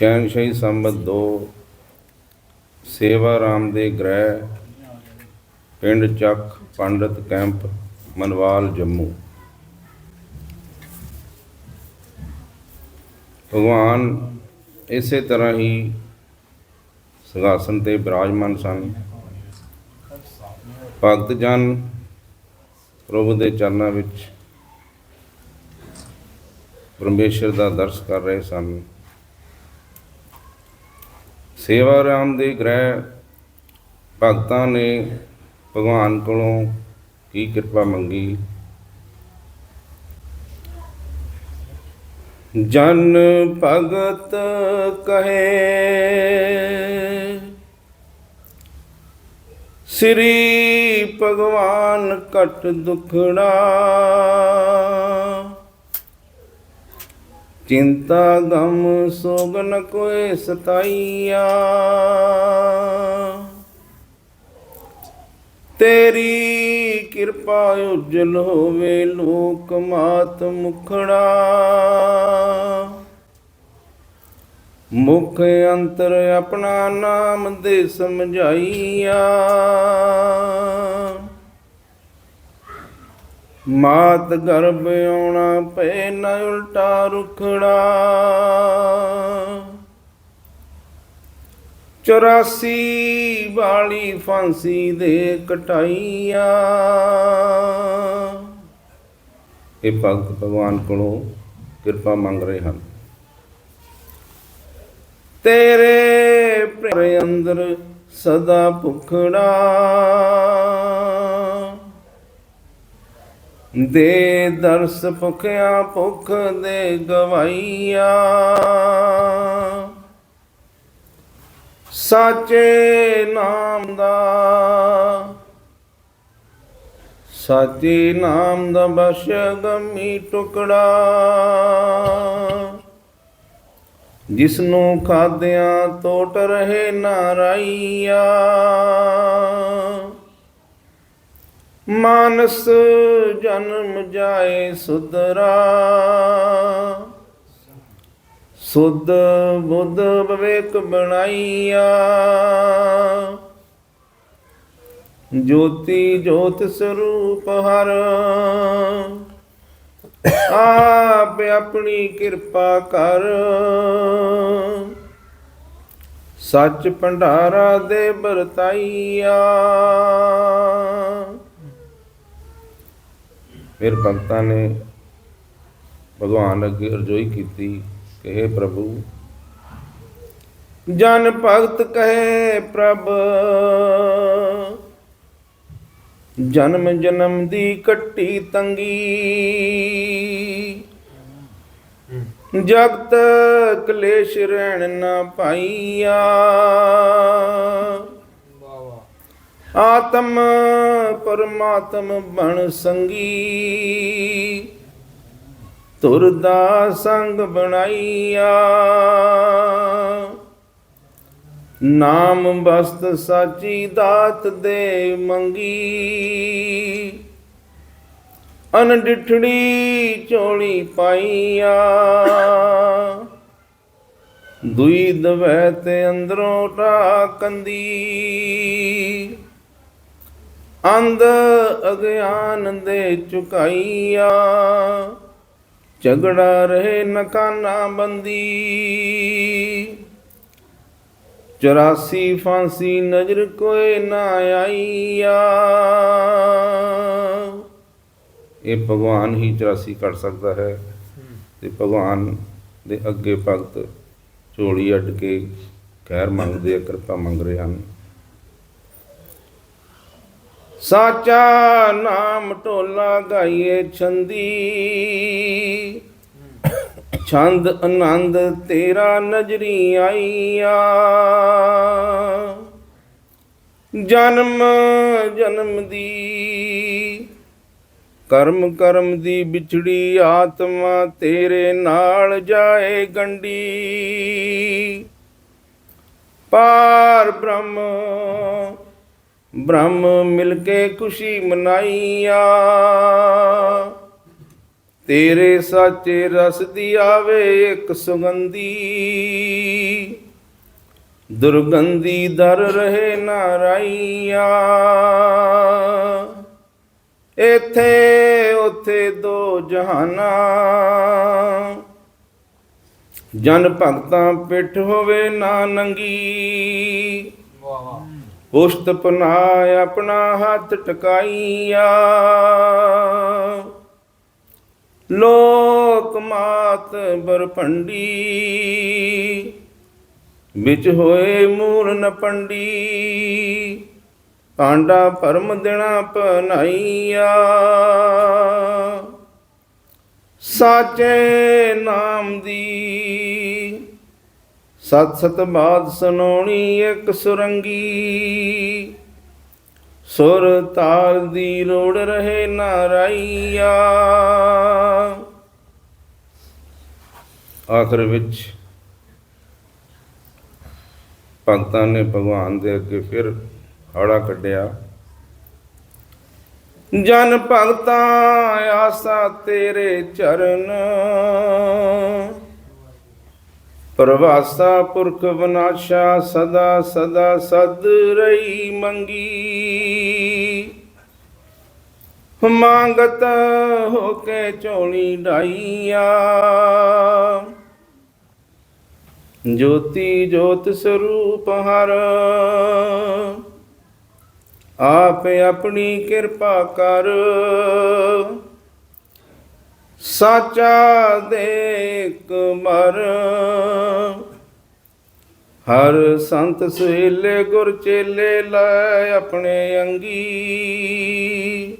ਸ਼ਹਿਨਸ਼ਾਹੀ ਸੰਬਤ 2 ਸੇਵਾ ਰਾਮ ਦੇ ਗ੍ਰਹਿ, ਪਿੰਡ ਚੱਕ, ਪੰਡਤ ਕੈਂਪ, ਮਨਵਾਲ ਜੰਮੂ। ਭਗਵਾਨ ਇਸੇ ਤਰ੍ਹਾਂ ਹੀ ਸਿੰਘਾਸਨ ਤੇ ਬਿਰਾਜਮਾਨ ਸਨ। ਭਗਤ ਜਨ ਪ੍ਰਭੂ ਦੇ ਚਰਨਾਂ ਵਿੱਚ ਪਰਮੇਸ਼ਰ ਦਾ ਦਰਸ ਕਰ ਰਹੇ ਸਨ। ਸੇਵਾ ਰਾਮ ਦੇ ਗ੍ਰਹਿ ਭਗਤਾਂ ਨੇ ਭਗਵਾਨ ਕੋਲੋਂ ਕੀ ਕਿਰਪਾ ਮੰਗੀ? ਜਨ ਭਗਤ ਕਹੇ, ਸ੍ਰੀ ਭਗਵਾਨ ਕਟ ਦੁਖੜਾ। ਚਿੰਤਾ ਗਮ ਸੋਗਨ ਕੋਏ ਸਤਾਈਆ। ਤੇਰੀ ਕਿਰਪਾ ਉਜਲ ਹੋਵੇ ਲੋਕ ਮਾਤ ਮੁਖੜਾ। ਮੁਖ ਅੰਤਰ ਆਪਣਾ ਨਾਮ ਦੇ ਸਮਝਾਈਆ। ਮਾਤ ਗਰਭ ਆਉਣਾ ਪੈ ਨ ਉਲਟਾ ਰੁਖੜਾ। 84 ਵਾਲੀ ਫਾਂਸੀ ਦੇ ਕਟਾਈਆ। ਇਹ ਭਗਤ ਭਗਵਾਨ ਕੋਲੋਂ ਕਿਰਪਾ ਮੰਗ ਰਹੇ ਹਨ। ਤੇਰੇ ਪ੍ਰੇਮ ਅੰਦਰ ਸਦਾ ਭੁਖੜਾ। ਦੇ ਦਰਸ ਭੁਖਿਆ ਭੁਖ ਦੇ ਗਵਾਈਆ ਸਾਚੇ ਨਾਮ ਦਾ, ਸਾਚੇ ਨਾਮ ਦਾ ਬਸ਼ ਗਮੀ ਟੁਕੜਾ ਜਿਸ ਨੂੰ ਖਾਦਿਆਂ ਤੋਟ ਰਹੇ ਨਾਰਾਈਆ। ਮਾਨਸ ਜਨਮ ਜਾਏ ਸੁਧਰਾ। ਸੁਧ ਬੁੱਧ ਵਿਵੇਕ ਬਣਾਈਆ। ਜੋਤੀ ਜੋਤ ਸਰੂਪ ਹਰ। ਆਪ ਆਪਣੀ ਕਿਰਪਾ ਕਰ। ਸੱਚ ਭੰਡਾਰਾ ਦੇ ਵਰਤਾਈਆ। ਫਿਰ ਭਗਤਾਂ ਨੇ ਭਗਵਾਨ ਅੱਗੇ ਅਰਜ਼ੋਈ ਕੀਤੀ ਕਿ हे ਪ੍ਰਭੂ, ਜਨ ਭਗਤ ਕਹੇ ਪ੍ਰਭ, ਜਨਮ ਜਨਮ ਦੀ ਕੱਟੀ ਤੰਗੀ ਜਗਤ ਕਲੇਸ਼ ਰਹਿਣ ਨਾ ਪਾਈਆ। ਆਤਮ ਪਰਮਾਤਮ ਬਣ ਸੰਗੀ। ਤੁਰਦਾ ਸੰਗ ਬਣਾਈਆ। ਨਾਮ ਬਸਤ ਸਾਚੀ ਦਾਤ ਦੇ ਮੰਗੀ। ਅਨਡਿਠੜੀ ਝੋਲੀ ਪਾਈਆ। ਦੁਈ ਦਵੈ ਤੇ ਅੰਦਰੋਂ ਢਾ ਕੰਦੀ। ਅੰਧ ਅਗਿਆਨ ਦੇ ਚੁਕਾਈਆ। ਝਗੜਾ ਰਹੇ ਨਕਾਨਾ ਬੰਦੀ। 84 ਫਾਂਸੀ ਨਜ਼ਰ ਕੋਈ ਨਾ ਆਈਆ। ਇਹ ਭਗਵਾਨ ਹੀ 84 ਕਰ ਸਕਦਾ ਹੈ। ਤੇ ਭਗਵਾਨ ਦੇ ਅੱਗੇ ਭਗਤ ਝੋਲੀ ਅੱਡ ਕੇ ਖੈਰ ਮੰਗਦੇ ਆ, ਕਿਰਪਾ ਮੰਗ ਰਹੇ ਹਨ। ਸਾਚਾ ਨਾਮ ਢੋਲਾ ਗਾਈਏ ਛੰਦੀ। ਛੰਦ ਆਨੰਦ ਤੇਰਾ ਨਜ਼ਰੀ ਆਈਆ। ਜਨਮ ਜਨਮ ਦੀ, ਕਰਮ ਕਰਮ ਦੀ ਵਿਛੜੀ ਆਤਮਾ ਤੇਰੇ ਨਾਲ ਜਾਏ ਗੰਡੀ। ਪਾਰ ਬ੍ਰਹਮ ਬ੍ਰਹਮ ਮਿਲ ਕੇ ਖੁਸ਼ੀ ਮਨਾਈਆ। ਤੇਰੇ ਸਾਚੇ ਰਸ ਦੀ ਆਵੇ ਇੱਕ ਸੁਗੰਧੀ। ਦੁਰਗੰਧੀ ਦਰ ਰਹੇ ਨਾਰਾਈਆ। ਇਥੇ ਉਥੇ ਦੋ ਜਹਾਨਾ। ਜਨ ਭਗਤਾਂ ਪਿੱਠ ਹੋਵੇ ਨਾ ਨੰਗੀ। ਵਾਹ ਪਨਾ ਆਪਣਾ ਹੱਥ ਟਕਾਈਆ। ਲੋਕ ਮਾਤ ਬਰਪੰਡੀ ਵਿੱਚ ਹੋਏ ਮੂਰਨ ਪੰਡੀ। ਪਾਂਡਾ ਪਰਮ ਦਿਨਾ ਪਨਾਈਆ। ਸਾਚੇ ਨਾਮ ਦੀ ਸਤ ਸਤ ਬਾਦ ਸੁਣਾਉਣੀ ਇੱਕ ਸੁਰੰਗੀ। ਸੁਰ ਤਾਲ ਦੀ ਲੋੜ ਰਹੇ ਨਾਰਾਈਆ। ਆਖਰ ਵਿੱਚ ਭਗਤਾਂ ਨੇ ਭਗਵਾਨ ਦੇ ਅੱਗੇ ਫਿਰ ਹੜਾ ਕੱਢਿਆ। ਜਨ ਭਗਤਾਂ, ਆਸਾ ਤੇਰੇ ਚਰਨ। ਪ੍ਰਵਾਸਾ ਪੁਰਖ ਵਿਨਾਸ਼ਾ ਸਦਾ ਸਦਾ ਸਦ ਰਹੀ ਮੰਗੀ। ਮੰਗਤ ਹੋ ਕੇ ਝੋਲੀ ਢਾਈਆ ਜੋਤੀ ਜੋਤ ਸਰੂਪ ਹਰ। ਆਪ ਆਪਣੀ ਕਿਰਪਾ ਕਰ। ਸਾਚਾ ਦੇਖ ਮਰ। ਹਰ ਸੰਤ ਸਹੇਲੇ ਗੁਰ ਚੇਲੇ ਲੈ ਆਪਣੇ ਅੰਗੀ।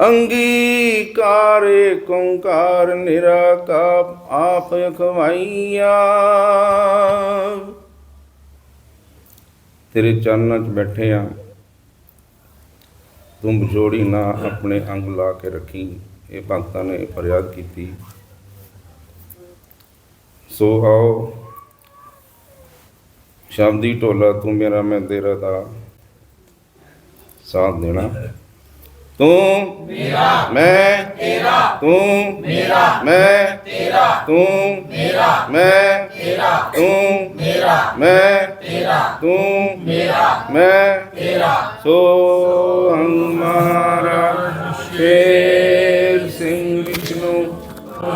ਅੰਗੀਕਾਰ ਓੰਕਾਰ ਨਿਰਾਕਾਰ ਆਪ ਖਵਾਈਆ। ਤੇਰੇ ਚਰਨਾਂ 'ਚ ਬੈਠੇ ਆ। ਤੂੰ ਵਿਛੋੜੀ ਨਾ ਆਪਣੇ ਅੰਗ ਲਾ ਕੇ ਰੱਖੀ। ਇਹ ਭਗਤਾਂ ਨੇ ਫਰਿਆਦ ਕੀਤੀ। ਸੋ ਆਓ ਸ਼ਬਦੀ ਢੋਲਾ ਤੂੰ ਮੇਰਾ ਮੈਂ ਤੇਰਾ ਦਾ ਸਾਥ ਦੇਣਾ। ਤੂੰ ਮੇਰਾ ਮੈਂ ਤੇਰਾ ਤੂੰ ਮੇਰਾ ਮੈਂ ਤੇਰਾ ਤੂੰ ਮੇਰਾ ਮੈਂ ਤੇਰਾ ਤੂੰ ਮੇਰਾ ਮੈਂ ਤੇਰਾ ਤੂੰ ਮੇਰਾ ਮੈਂ ਤੇਰਾ। ਸੋ ਹਮਾਰਾ ਸ਼ੇਰ ਸਿੰਘ ਵਿਸ਼ਨੂੰ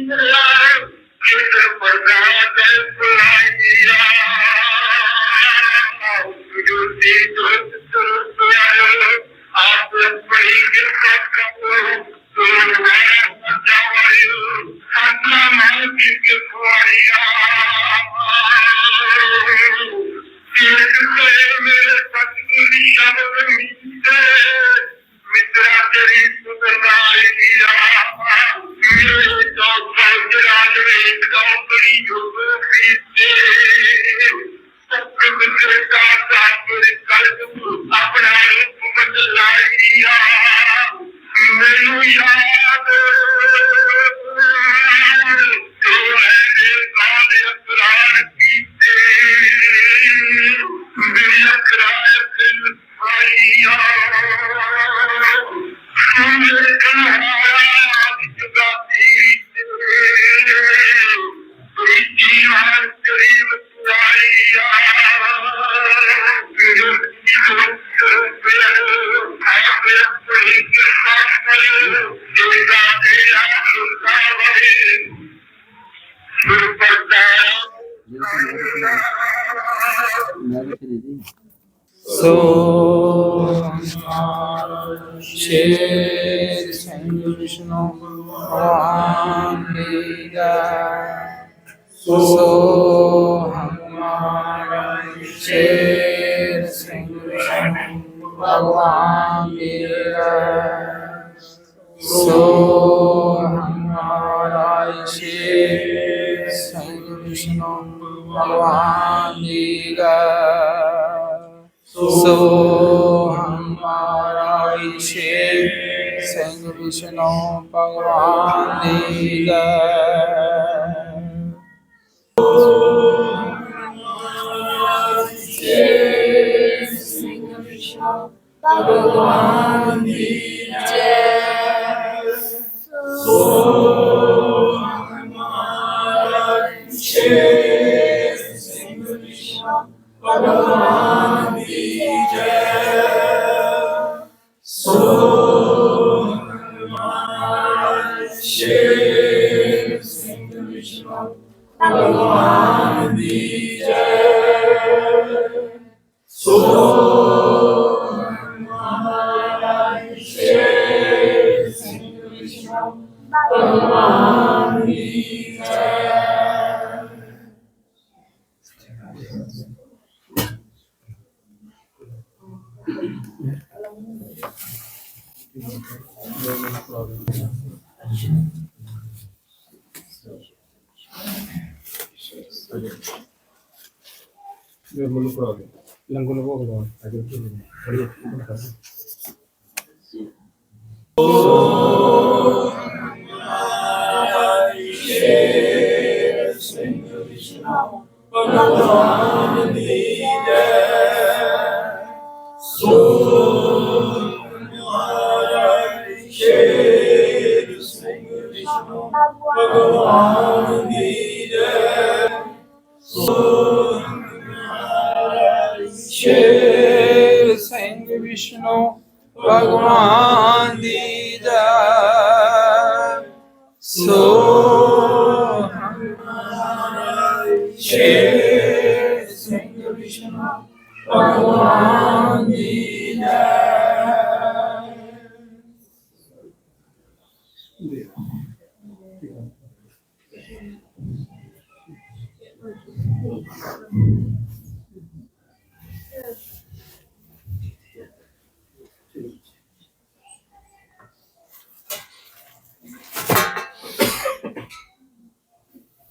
ਮਿੱਤਰਾ ਤੇਰੀ ਸੋ ਸ਼ੇਰ ਸਿੰਘ ਵਿਸ਼ਨੂੰ ਭਗਵਾਨ ਦੀ ਜੈ ਸੋ ਹਮਾਰਾ ਸ਼ੇਰ ਸਿੰਘ ਵਿਸ਼ਨੂੰ ਭਗਵਾਨ ਦੀ ਜੈ ਸੋ ਹਮਾਰਾ ਈਸ਼ੇ ਸਿੰਘ ਵਿਸ਼ਨੂੰ ਭਗਵਾਨ ਸੋ ਭਗਵਾਨ ਦੀ ਜੈ ਲੰਗੂ ਨੂੰ ਭੋਗ ਦਵਾ ਭਗਵਾਨ ਦੀ ਜੈ। ਸੋ ਮਹਾਰਾਜ ਸ਼ੇਰ ਸਿੰਘ ਵਿਸ਼ਨੂੰ ਭਗਵਾਨ ਭਗਵਾਨ ਦੀ ਜੈ ਸੋ ਸ਼ੇਰ